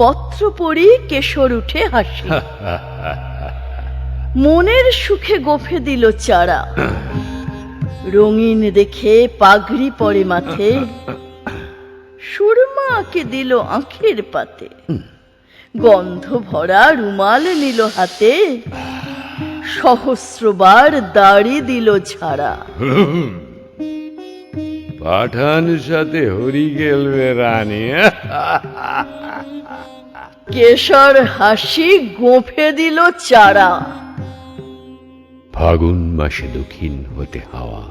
পত্র পড়ি কেশর উঠে হাসি। মনের সুখে গোফে দিল চারা। রঙিন দেখে পাগড়ি পরে মাথে সুরমা আঁকে দিল আঁখের পাতে। গন্ধ ভরা রুমাল নিল হাতে। সহস্রবার দাড়ি দিল ঝাড়া। পাঠান সাথে হরি গেলবে রানী। কেশর হাসি গোফে দিল চারা। ফাগুন মাসে দক্ষিণ হতে হাওয়া।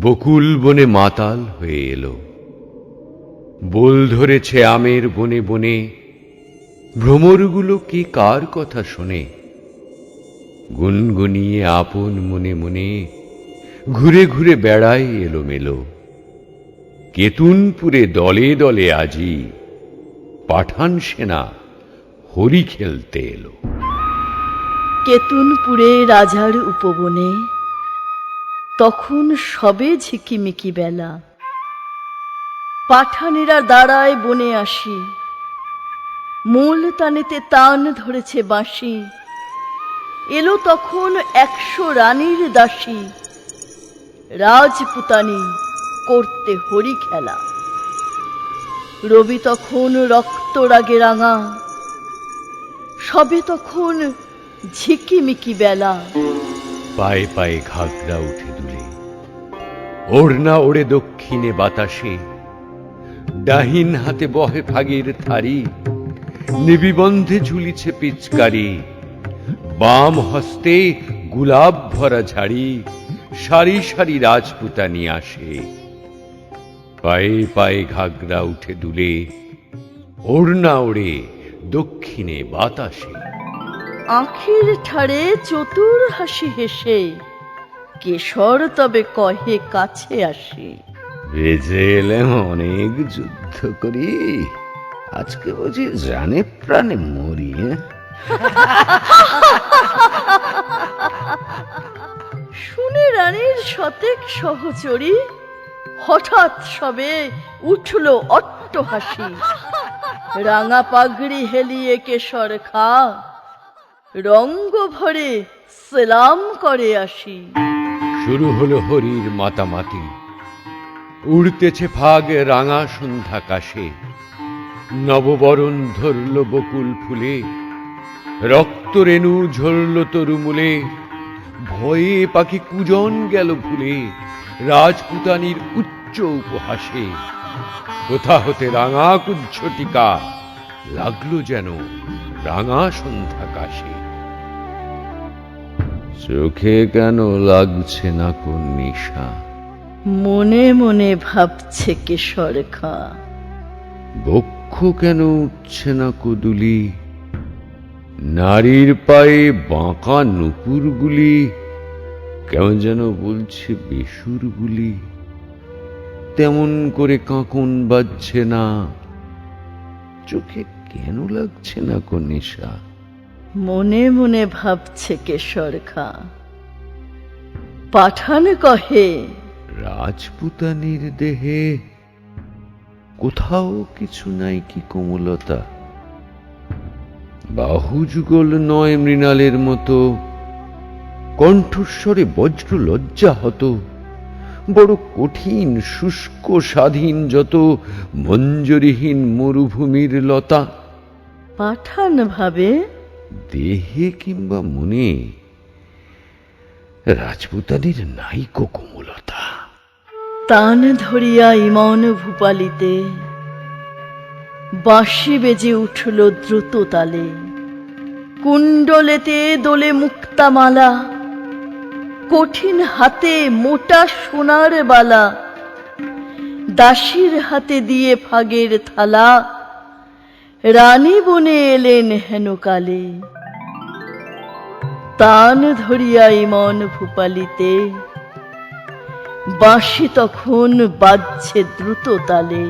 বকুল বনে মাতাল হয়ে এলো। বোল ধরেছে আমের বনে বনে। ভ্রমরগুলো কি কার কথা শোনে? গুনগুনিয়ে আপন মনে মনে ঘুরে ঘুরে বেড়ায় এলোমেলো। কেতুনপুরে দলে দলে আজি পাঠান সেনা হরি খেলতে এলো। কেতুনপুরে রাজার উপবনে, তখন সবে ঝিকিমিকি বেলা। পাঠানেরা দাঁড়ায় বনে আসি, মূল তানেতে তান ধরেছে বাঁশি। এলো তখন একশো রানীর দাসী। রাজপুতানি করতে হরি খেলা। রবি তখন রক্ত রাগে রাঙা, সবে তখন ঝিকিমিকি বেলা। পায়ে পায়ে ঘাগরা উঠে দুলে, ওড়না ওড়ে দক্ষিণে বাতাসে, ডাহিন হাতে বহে ফাগের থারি, নিবিবন্ধে ঝুলিছে পিচকারি, বাম হস্তে গুলাব ভরা ঝাড়ি। সারি সারি রাজপুতানি আসে। পায়ে পায়ে ঘাগরা উঠে দুলে ওড়না ওড়ে দক্ষিণে বাতাসে। আখির ঠাড়ে চতুর হাসি হেসে কেশর তবে কহে কাছে আসে। বেঁচে এলাম অনেক যুদ্ধ করি আজকে বুঝি জানে প্রাণে মরি হ্যাঁ? শুনে রানীর শতেক সহচরী হঠাৎ সবে উঠল অট্ট হাসি রাঙা পাগড়ি হেলিয়ে কেশর খা, রঙ্গ ভরে সেলাম করে আসি। শুরু হলো হরির মাতামাতি। উড়তেছে ফাগ রাঙা সন্ধ্যা কাশে নববরণ ধরল বকুল ফুলে রক্ত রেণু ঝরল তরুমূলে। ভয়ে পাখি কুজন গেল ভুলে রাজপুতানির উচ্চ উপহাসে। কোথা হতে রাঙা কুজ্ঝটিকা লাগল যেন রাঙা সন্ধ্যা কাশে চোখে কেন লাগছে না কোন নিশা? মনে মনে ভাবছে কেশর খা বক্ষ কেন উঠছে না কদুলি? নারীর পায়ে বাঁকা নুপুরগুলি কেমন যেন বলছে বেসুরগুলি। তেমন করে কাঁকন বাজছে না। চোখে কেন লাগছে না কোন নেশা? মনে মনে ভাবছে কেশর খা। পাঠান কহে রাজপুতানির দেহে কোথাও কিছু নাই কি কোমলতা। বাহু যুগল নয় মৃণালের মতো। কণ্ঠস্বরে বজ্র লজ্জা হত। বড় কঠিন শুষ্ক স্বাধীন যত মঞ্জরিহীন মরুভূমির লতা। পাঠান ভাবে। দেহে কিংবা মনে রাজপুতানির নাইকো কোমলতা তান ধরিয়া ইমন ভূপালিতে। বাঁশি বেজে উঠল দ্রুত তালে কুণ্ডলেতে দোলে মুক্তামালা, কঠিন হাতে মোটা সোনার বালা, দাসীর হাতে দিয়ে ফাগের থালা, রানী বনে এলেন হেন কালে তান ধরিয়া মন ভূপালিতে, বাঁশি তখন বাজছে দ্রুত তালে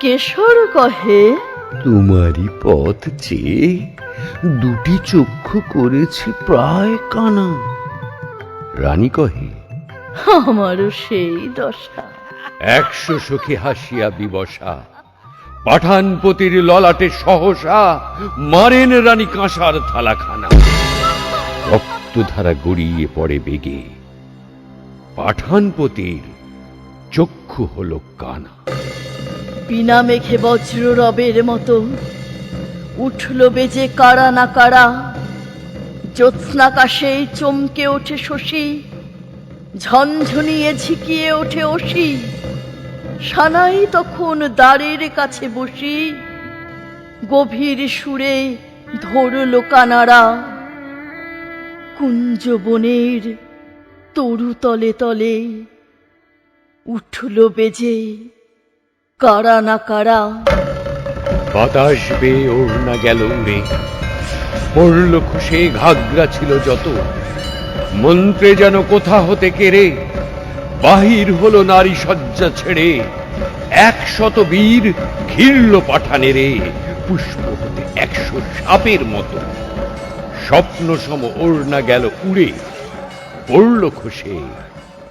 কেশর কহে তোমারই পথ চেয়ে দুটি চক্ষু করেছি প্রায় কানা। রানী কহে আমারও সেই দশা। একশো সখী হাসিয়া বিবসা পাঠানপতির ললাটে সহসা মারেন রানী কাঁসার থালাখানা। রক্তধারা গড়িয়ে পড়ে বেগে পাঠানপতির চক্ষু হলো কানা। বিনা মেঘে বজ্র রবের মতো। উঠল বেজে কারা না কারা, জ্যোৎস্নাকাশে চমকে ওঠে শশী ঝনঝনিয়ে ঝিকিয়ে ওঠে অসি সানাই তখন দ্বারের কাছে বসি, গভীর সুরে ধরল কানারা। কুঞ্জ বনের তরু তলে তলে উঠল বেজে কারা না কারা? বাতাস বেয়ে ওড়না গেল উড়ে। পড়ল খুশে ঘাগরা ছিল যত। মন্ত্রে যেন কোথা হতে কেড়ে, বাহির হলো নারী সজ্জা ছেড়ে। একশত বীর ঘিরল পাঠানে রে পুষ্প হতে একশো সাপের মতো। স্বপ্ন সম ওড়না গেল উড়ে, পড়ল খুশে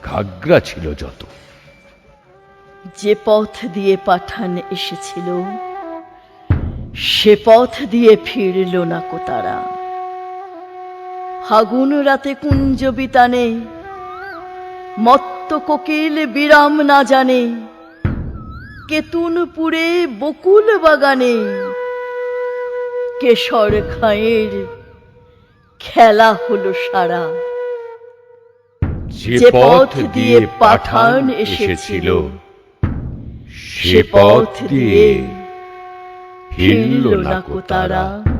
ঘাগরা ছিল যত। যে পথ দিয়ে পাঠান এসেছিল সে পথ দিয়ে ফিরল না কো তারা। ফাগুন রাতে কুঞ্জ বিতানে মত্ত কোকিল বিরাম না জানে কেতুনপুরে বকুল বাগানে কেশর খাঁয়ের খেলা হলো সারা। যে পথ দিয়ে পাঠান এসেছিল সে পথ দিয়ে। হিল্লো না কো তারা।